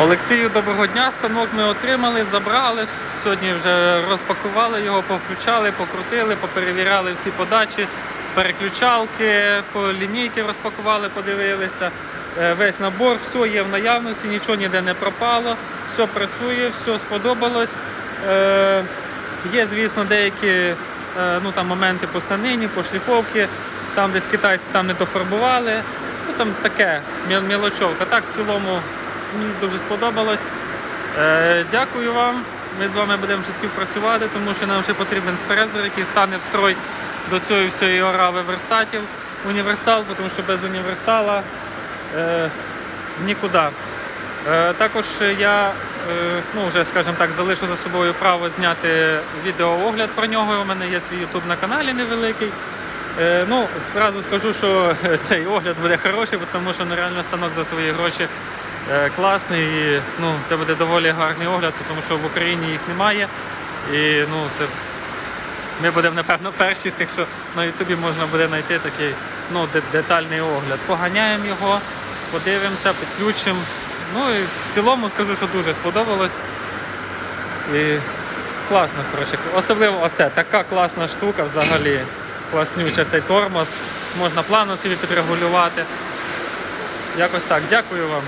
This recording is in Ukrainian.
Олексію, доброго дня. Станок ми отримали, забрали. Сьогодні вже розпакували його, повключали, покрутили, поперевіряли всі подачі, переключалки, по лінійки розпакували, подивилися. Е, Весь набор, все є в наявності, нічого ніде не пропало, все працює, все сподобалось. Е, Є, звісно, деякі е, ну, там, моменти по станині, по шліфовці, там десь китайці там не дофарбували. Ну там таке, мі- мілочовка. Так, в цілому мені дуже сподобалось. Е, дякую вам. Ми з вами будемо ще співпрацювати, тому що нам ще потрібен сфрезер, який стане в строй до цієї всієї орави верстатів. Універсал, тому що без універсала е, нікуди. Е, також я е, ну, вже, скажімо так, залишу за собою право зняти відеоогляд про нього. У мене є свій YouTube на каналі невеликий. Е, ну, зразу скажу, що цей огляд буде хороший, тому що ну, станок за свої гроші класний. І, ну, це буде доволі гарний огляд, тому що в Україні їх немає. І ну, це ми будемо, напевно, перші, тих, що на Ютубі можна буде знайти такий ну, детальний огляд. Поганяємо його, подивимося, підключимо. Ну і в цілому скажу, що дуже сподобалось. І класно, коротше. Особливо оце, така класна штука взагалі. Класнюча цей тормоз. Можна плану собі підрегулювати. Якось так. Дякую вам.